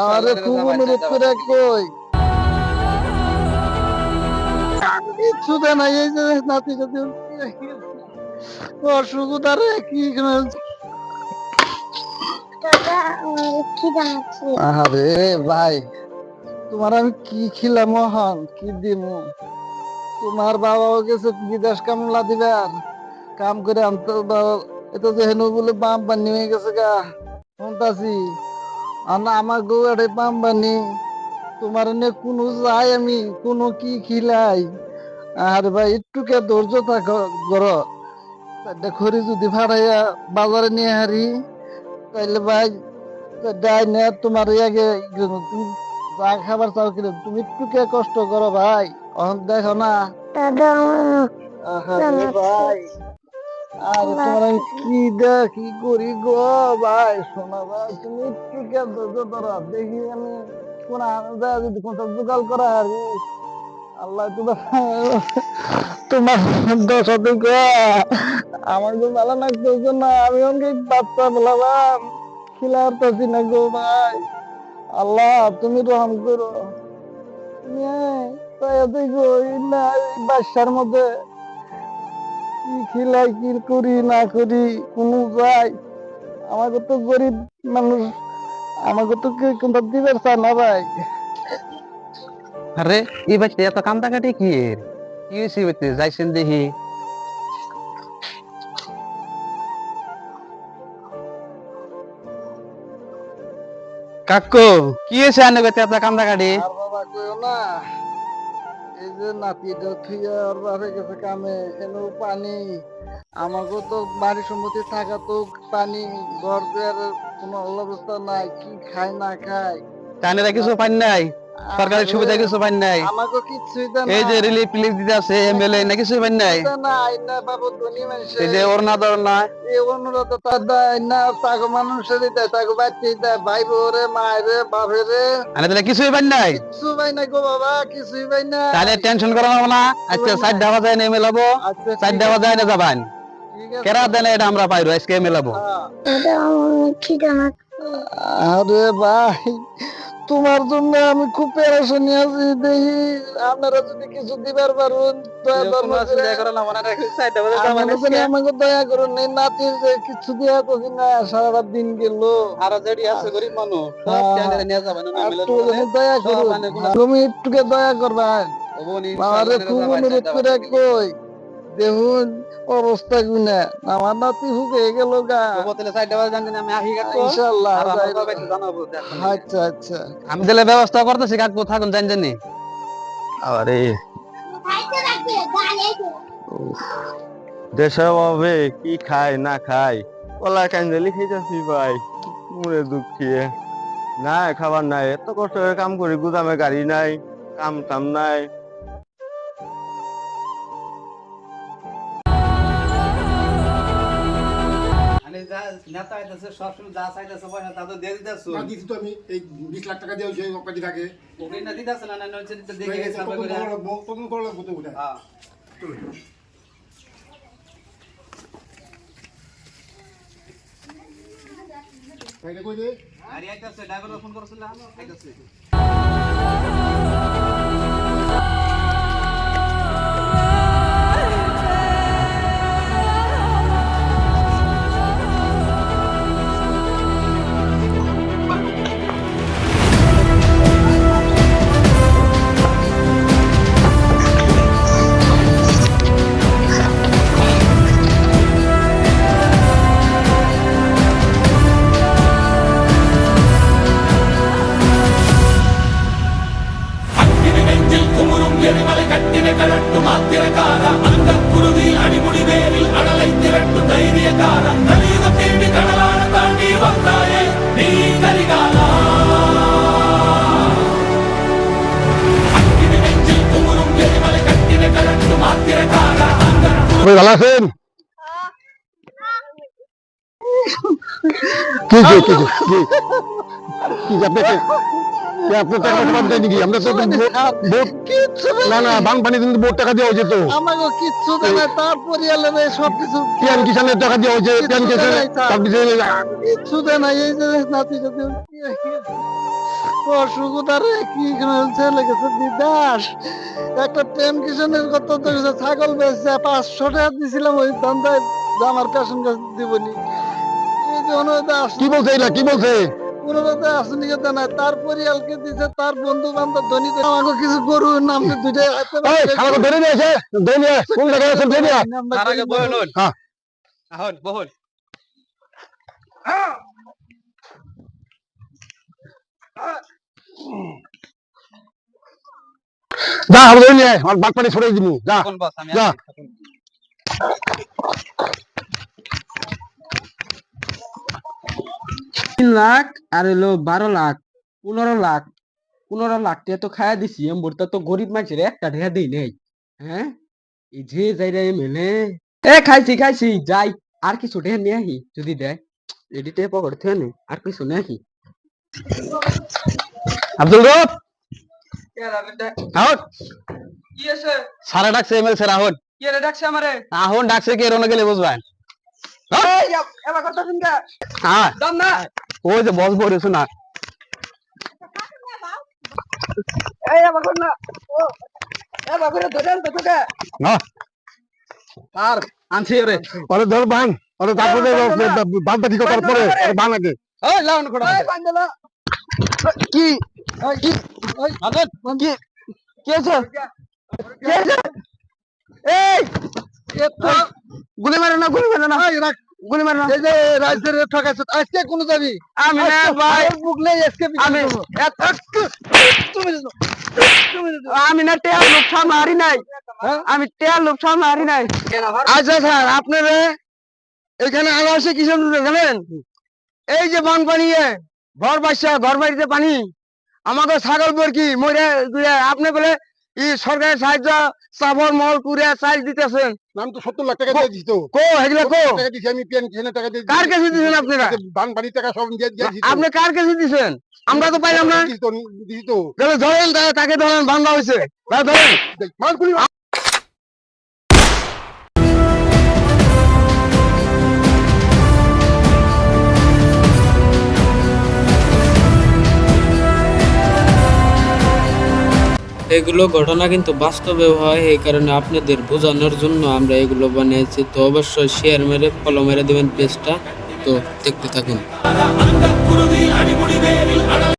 বাবারে খুব অনুরোধ করে কই? কিচ্ছু দেয় না এই যে নাতি সাথে অসুবিধারে কি কি আরে ভাই তোমার আমি কি খিলাম হন কি দিমু? তোমার বাবাও গেছে বিদেশ কামলা দিবার কাম করে আনতে এটা যে হেনু বলে বাম বানি হয়ে গেছে গা। শুনতাছি। আর আমার তোমার নে কোনো যাই আমি কোনো কি খিলাই। আর ভাই একটু কে ধৈর্য থাকো খড়ি যদি ভাড়াইয়া বাজারে নিয়ে হারি তাইলে ভাই ডাই নে তোমার তুমি যা খাবার চাও কিনে তুমি একটু কে কষ্ট করো ভাই। অহন দেখো না। দাদা ভাই। আর তোমার কি দে কি করি গো ভাই? শোনা ভাই তুমি একটু ধরো দেখি আমি কোন আনন্দ যদি কোনটা জোগাল করা আর আল্লাহ তোমার তোমার দশ দিক আমার গো ভালো লাগতেছে না আমি অনেক বাচ্চা বলাম খিলার না গো ভাই। আল্লাহ তুমি রহম করো। তাই দেখো এই না বাসার মধ্যে কি খিলাই কি করি না করি কোনো যাই আমাকে তো গরিব মানুষ আমাকে তো কেউ কোনটা দিবে না ভাই। আরে এই বাচ্চা এত কান্দা কাটি কি? এর কি হয়েছে বাচ্চা? যাইছেন দেখি। কাকু কি হয়েছে আনে বাচ্চা এত কান্দা কাটি যে নাতিটা বাপে গেছে কামে, এনো পানি। আমাকে তো বাড়ি সম্মতি থাকা তো পানি, ঘর দুয়ারের কোনো অবস্থা নাই, কি খায় না খায়। টানেরা কিছু পানি নাই? সরকারি সুবিধা কিছু পান নাই। আমাকে কিচ্ছুই দেয় না এই যে রিলিফ টিলিফ দিতে আছে এমএলএ না কিছু পান নাই। না আইনা বাবু ধনী মানুষ এই যে ওর না। এই অনুরোধ তার দেয় না তাকে মানুষেরই দেয় তাকে বাচ্চাই দেয় ভাই বউরে মায়েরে বাপেরে আনে তাহলে কিছুই পান নাই? কিছু ভাই নাই গো বাবা কিছুই ভাই না তাহলে টেনশন করা হবে না। আচ্ছা সাইড দেওয়া যায় না মেলাবো আচ্ছা সাইড দেওয়া যায় না যাবান। কেরা দেন এটা আমরা পাইরো আজকে মেলাবো হ্যাঁ। আরে ভাই তোমার জন্য আমি খুব পেরেশানি আছি দেখি আপনারা যদি কিছু দিবার পারুন যদি আমাকে দয়া করুন এই নাতির যে কিছু দিয়া তো না সারা দিন গেল। আর যেটি আছে গরিব মানুষ দয়া করুন মানে তুমি একটুকে দয়া করবা। খুব অনুরোধ করে কই? দেখুন অবস্থা গুনা আমার নাতি হুকে গেল গা। ইনশাল্লাহ আচ্ছা আচ্ছা। আমি তাহলে ব্যবস্থা করতেছি কাকু থাকুন জান জানি আরে। দেশের অভাবে কি খায় না খায়? কলা কাঞ্জালি খাইতেছি ভাই মরে দুঃখিয়ে না খাবার নাই এত কষ্ট করে কাম করি গুদামে গাড়ি নাই কাম টাম নাই। সবসময় যা চাইতেছে পয়সা তা তো দিয়ে দিতেছো। না দিছি তো আমি। এই বিশ লাখ টাকা দিয়ে সেই অকাটি থাকে। ওকে না দিতেছে না না হচ্ছে দেখে গেছে তখন করা লাগবো, তখন করা লাগবো তো ওটা। হ্যাঁ। কই দে, আরে আইতাছে ড্রাইভার ফোন করছিল আইতাছে। கலட்டும் ஆத்திரக்கார அந்த குருதி அடிமுடி வேரில் அடலை திரட்டும் தைரியக்கார கலியுகம் தேடி கடலான தாண்டி வந்தாயே நீ கரிகாலா அக்கினி நெஞ்சில் குமுறும் எரிமலை கட்டின கலட்டும் ஆத்திரக்கார அந்த আপনি ভালো আছেন কি কি কি কি কি আপনি কি কি আপনি টাকা টাকা দেন নাকি? আমরা তো না। না বাং কিন্তু বোট টাকা দেওয়া যেত আমাকে কিচ্ছু দেয় তার পরিয়ালে সব কিছু পিয়ান কিষানের টাকা দেওয়া হয়েছে পিয়ান কিষানের সব কিছু কিচ্ছু দেয় না এই যে নাতি সাথে অসুখতারে কি ছেলে গেছে? বিদাস একটা প্রেম কিষণের কথা তো ছাগল বেচছে পাঁচশো টাকা দিছিলাম ওই ধান্দায় আমার পেশন গাছ দিবনি। কি বলছে এটা কি বলছে? অনুরোধে আসনি কথা নাই তার পরিয়ালকে দিছে তার বন্ধু বান্ধব ধনী আমাকে কিছু গরু নাম দুইটা হাতে এই খালাকে ধরে নিয়ে এসে ধরে নিয়ে কোন জায়গায় আছে ধরে নিয়ে তার আগে হ্যাঁ। যা আমি ধরে নিয়ে আয়, আমার বাদ পানি ছড়িয়ে দিবি। যা। আমি যা। তিন লাখ আর হলো বারো লাখ পনেরো লাখ। পনেরো লাখ টাকা তো খায়া দিছি এম্বরটা তো গরিব মানুষের একটা টাকা দিই নেই। হ্যাঁ? এই যে যাই রে মেলে এ। খাইছি খাইছি যাই। আর কিছু টাকা নিয়ে আহি যদি দেয়। এডিটে পকড় থেকে নে আর কিছু নিয়ে আহি। আব্দুল রব! আছে? সারা ডাকছে এমএল স্যার আহন কি রে ডাকছে আমারে? আহন ডাকছে কে? রোনা গেলে বুঝবেন হ্যাঁ দম না। ওই যে বস বলেছ না। এই এবার কর না ও এবার করে ধরে আনতে তোকে। না। আর আনছি রে। ওরে ধর বান ওরে তারপরে বাদ ঠিক তারপরে বান আগে। ওই লাউন খড়া। এই বান্দলা কি? কি? ওই কি? কি আছে কি আছে এই গুলি মারো না গুলি মারো না। এই রাখ। গুলি মারো এই যে রাইসের ঠকাইছ আজকে কোন যাবি আমি না ভাই। বুকলে আজকে আমি এত- আমি না সামনে হারি নাই। আমি টেয়ার লোক সামনে হারি নাই। আচ্ছা স্যার আপনারা এখানে আলো আসে কিসের জানেন? এই যে বান পানি ঘর বাসা ঘর বাড়িতে পানি। আমাকে ছাগল বরকি মরে দিয়ে আপনি বলে ই সরকারের সাহায্য চাবর মল চাল দিতেছেন। আমি তো সত্তর লাখ টাকা দিয়ে দিছি। তো কো? হেগুলা কো টাকা দিছি আমি পেন কিনে টাকা দিয়ে কার কাছে দিছেন আপনারা? বান বাড়ি টাকা সব দিয়ে দিয়েছি। আপনি কার কাছে দিছেন? আমরা তো পাইলাম না। দিছি তো দিছি তো। ধরেন তাকে ধরেন বান্ধা ভাই ধরেন। এগুলো ঘটনা কিন্তু বাস্তবে হয়, এই কারণে আপনাদের বোঝানোর জন্য আমরা এগুলো বানিয়েছি। তো অবশ্যই শেয়ার মেরে ফলো মেরে দেবেন পেজটা তো দেখতে থাকুন।